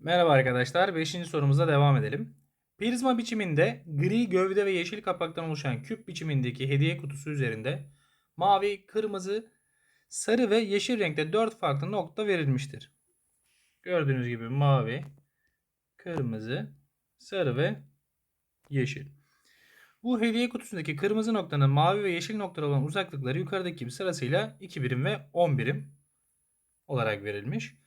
Merhaba arkadaşlar. 5. sorumuza devam edelim. Prizma biçiminde gri gövde ve yeşil kapaktan oluşan küp biçimindeki hediye kutusu üzerinde mavi, kırmızı, sarı ve yeşil renkte 4 farklı nokta verilmiştir. Gördüğünüz gibi mavi, kırmızı, sarı ve yeşil. Bu hediye kutusundaki kırmızı noktanın mavi ve yeşil noktalar olan uzaklıkları yukarıdaki gibi sırasıyla 2 birim ve 10 birim olarak verilmiş.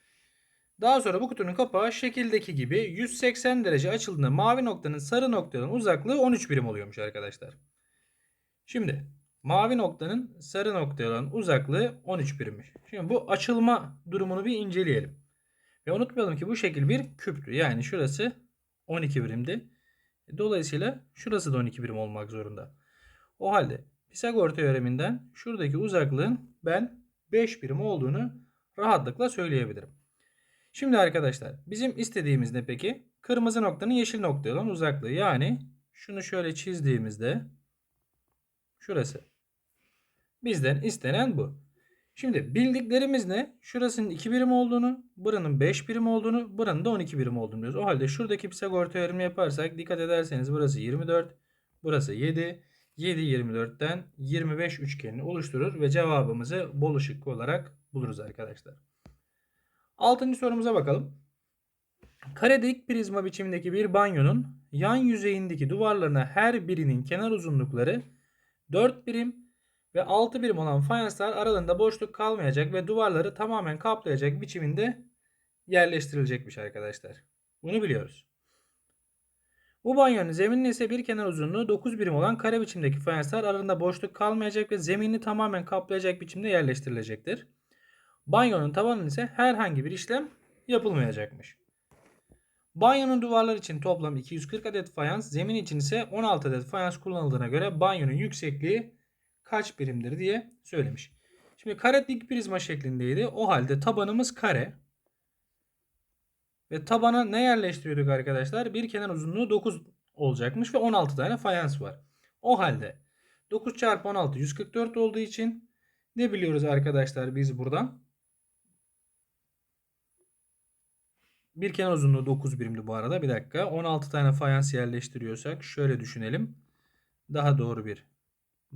Daha sonra bu kutunun kapağı şekildeki gibi 180 derece açıldığında mavi noktanın sarı noktanın uzaklığı 13 birim oluyormuş arkadaşlar. Şimdi mavi noktanın sarı noktaya olan uzaklığı 13 birimmiş. Şimdi bu açılma durumunu bir inceleyelim. Ve unutmayalım ki bu şekil bir küptü. Yani şurası 12 birimdi. Dolayısıyla şurası da 12 birim olmak zorunda. O halde Pisagor teoreminden şuradaki uzaklığın ben 5 birim olduğunu rahatlıkla söyleyebilirim. Şimdi arkadaşlar bizim istediğimiz ne peki? Kırmızı noktanın yeşil noktaya olan uzaklığı. Yani şunu şöyle çizdiğimizde şurası. Bizden istenen bu. Şimdi bildiklerimiz ne? Şurasının 2 birim olduğunu, buranın 5 birim olduğunu, buranın da 12 birim olduğunu biliyoruz. O halde şuradaki Pisagor teoremi yaparsak dikkat ederseniz burası 24, burası 7. 7 24'ten 25 üçgenini oluşturur ve cevabımızı bol ışıklı olarak buluruz arkadaşlar. Altıncı sorumuza bakalım. Kare dik prizma biçimindeki bir banyonun yan yüzeyindeki duvarlarına her birinin kenar uzunlukları 4 birim ve 6 birim olan fayanslar aralarında boşluk kalmayacak ve duvarları tamamen kaplayacak biçiminde yerleştirilecekmiş arkadaşlar. Bunu biliyoruz. Bu banyonun zemininin ise bir kenar uzunluğu 9 birim olan kare biçimdeki fayanslar aralarında boşluk kalmayacak ve zeminini tamamen kaplayacak biçimde yerleştirilecektir. Banyonun tavanının ise herhangi bir işlem yapılmayacakmış. Banyonun duvarlar için toplam 240 adet fayans, zemin için ise 16 adet fayans kullanıldığına göre banyonun yüksekliği kaç birimdir diye söylemiş. Şimdi kare dik prizma şeklindeydi. O halde tabanımız kare. Ve tabana ne yerleştiriyorduk arkadaşlar? Bir kenar uzunluğu 9 olacakmış ve 16 tane fayans var. O halde 9 çarpı 16 144 olduğu için ne biliyoruz arkadaşlar biz buradan? Bir kenar uzunluğu 9 birimdi bu arada. Bir dakika. 16 tane fayans yerleştiriyorsak şöyle düşünelim. Daha doğru bir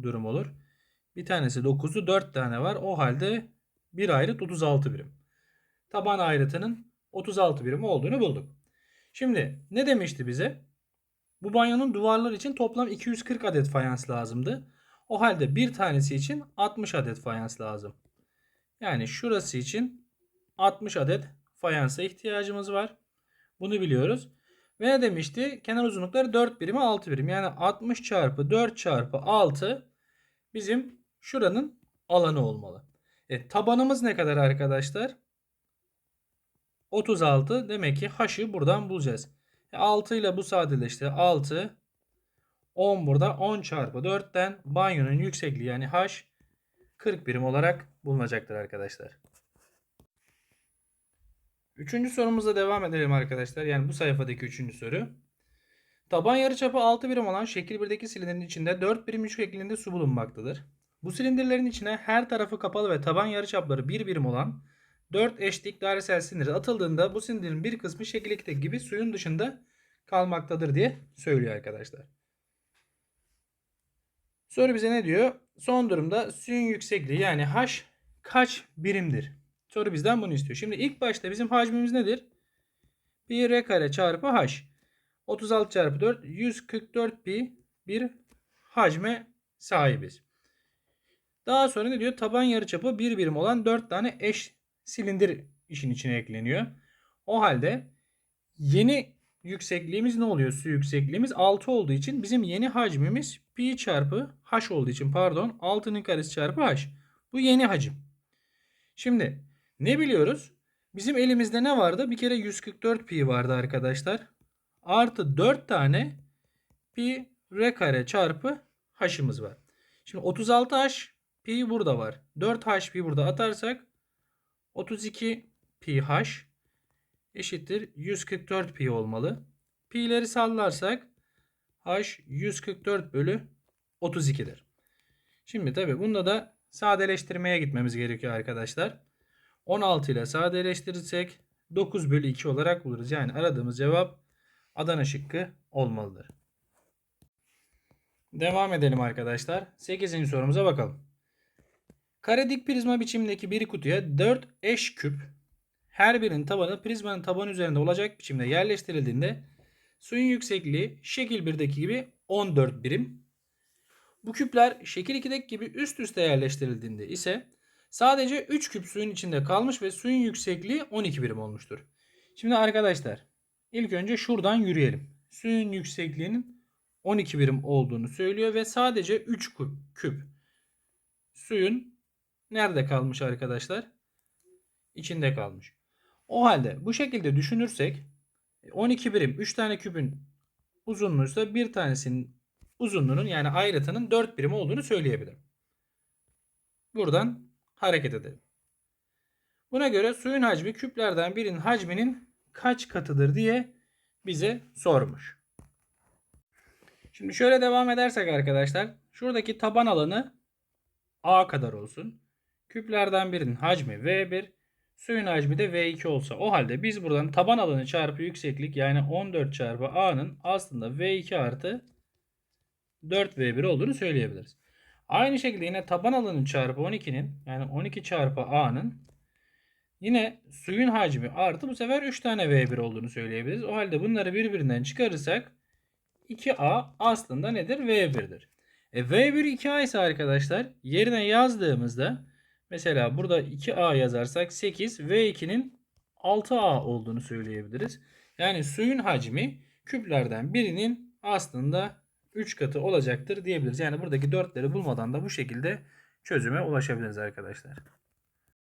durum olur. Bir tanesi 9'u 4 tane var. O halde bir ayrıt 36 birim. Taban ayrıtının 36 birim olduğunu bulduk. Şimdi ne demişti bize? Bu banyonun duvarlar için toplam 240 adet fayans lazımdı. O halde bir tanesi için 60 adet fayans lazım. Yani şurası için 60 adet fayansa ihtiyacımız var. Bunu biliyoruz. Ve ne demişti? Kenar uzunlukları 4 birimi 6 birim. Yani 60 çarpı 4 çarpı 6 bizim şuranın alanı olmalı. E, tabanımız ne kadar arkadaşlar? 36. Demek ki h'ı buradan bulacağız. E, 6 ile bu sadeleşti. 6 10 burada 10 çarpı 4'ten banyonun yüksekliği yani h 40 birim olarak bulunacaktır arkadaşlar. Üçüncü sorumuzla devam edelim arkadaşlar. Yani bu sayfadaki üçüncü soru. Taban yarıçapı 6 birim olan şekil 1'deki silindirin içinde 4 birim şeklinde su bulunmaktadır. Bu silindirlerin içine her tarafı kapalı ve taban yarıçapları 1 birim olan 4 eşlik dairesel silindir atıldığında bu silindirin bir kısmı şekil 2'deki gibi suyun dışında kalmaktadır diye söylüyor arkadaşlar. Soru bize ne diyor? Son durumda suyun yüksekliği yani h kaç birimdir? Soru bizden bunu istiyor. Şimdi ilk başta bizim hacmimiz nedir? 1 r kare çarpı h. 36 çarpı 4 144 pi bir hacme sahibiz. Daha sonra ne diyor? Taban yarıçapı 1 birim olan 4 tane eş silindir işin içine ekleniyor. O halde yeni yüksekliğimiz ne oluyor? Su yüksekliğimiz 6 olduğu için bizim yeni hacmimiz pi çarpı h olduğu için pardon 6'nın karesi çarpı h. Bu yeni hacim. Şimdi ne biliyoruz? Bizim elimizde ne vardı? Bir kere 144 pi vardı arkadaşlar. Artı 4 tane pi r kare çarpı h'ımız var. Şimdi 36h pi burada var. 4h pi burada atarsak 32 pi h eşittir 144 pi olmalı. Pi'leri sallarsak h 144 bölü 32'dir. Şimdi tabi bunda da sadeleştirmeye gitmemiz gerekiyor arkadaşlar. 16 ile sadeleştirirsek 9 bölü 2 olarak buluruz. Yani aradığımız cevap Adana şıkkı olmalıdır. Devam edelim arkadaşlar. 8. sorumuza bakalım. Kare dik prizma biçimindeki bir kutuya 4 eş küp her birinin tabanı prizmanın tabanı üzerinde olacak biçimde yerleştirildiğinde suyun yüksekliği şekil 1'deki gibi 14 birim. Bu küpler şekil 2'deki gibi üst üste yerleştirildiğinde ise sadece 3 küp suyun içinde kalmış ve suyun yüksekliği 12 birim olmuştur. Şimdi arkadaşlar ilk önce şuradan yürüyelim. Suyun yüksekliğinin 12 birim olduğunu söylüyor ve sadece 3 küp, küp suyun nerede kalmış arkadaşlar? İçinde kalmış. O halde bu şekilde düşünürsek 12 birim 3 tane küpün uzunluğuysa bir tanesinin uzunluğunun yani ayrıtının 4 birim olduğunu söyleyebilirim. Buradan hareket edelim. Buna göre suyun hacmi küplerden birinin hacminin kaç katıdır diye bize sormuş. Şimdi şöyle devam edersek arkadaşlar. Şuradaki taban alanı A kadar olsun. Küplerden birinin hacmi V1, suyun hacmi de V2 olsa. O halde biz buradan taban alanı çarpı yükseklik yani 14 çarpı A'nın aslında V2 artı 4V1 olduğunu söyleyebiliriz. Aynı şekilde yine taban alanı çarpı 12'nin yani 12 çarpı A'nın yine suyun hacmi artı bu sefer 3 tane V1 olduğunu söyleyebiliriz. O halde bunları birbirinden çıkarırsak 2A aslında nedir? V1'dir. E, V1 2A ise arkadaşlar yerine yazdığımızda mesela burada 2A yazarsak 8 V2'nin 6A olduğunu söyleyebiliriz. Yani suyun hacmi küplerden birinin aslında 3 katı olacaktır diyebiliriz. Yani buradaki 4'leri bulmadan da bu şekilde çözüme ulaşabiliriz arkadaşlar.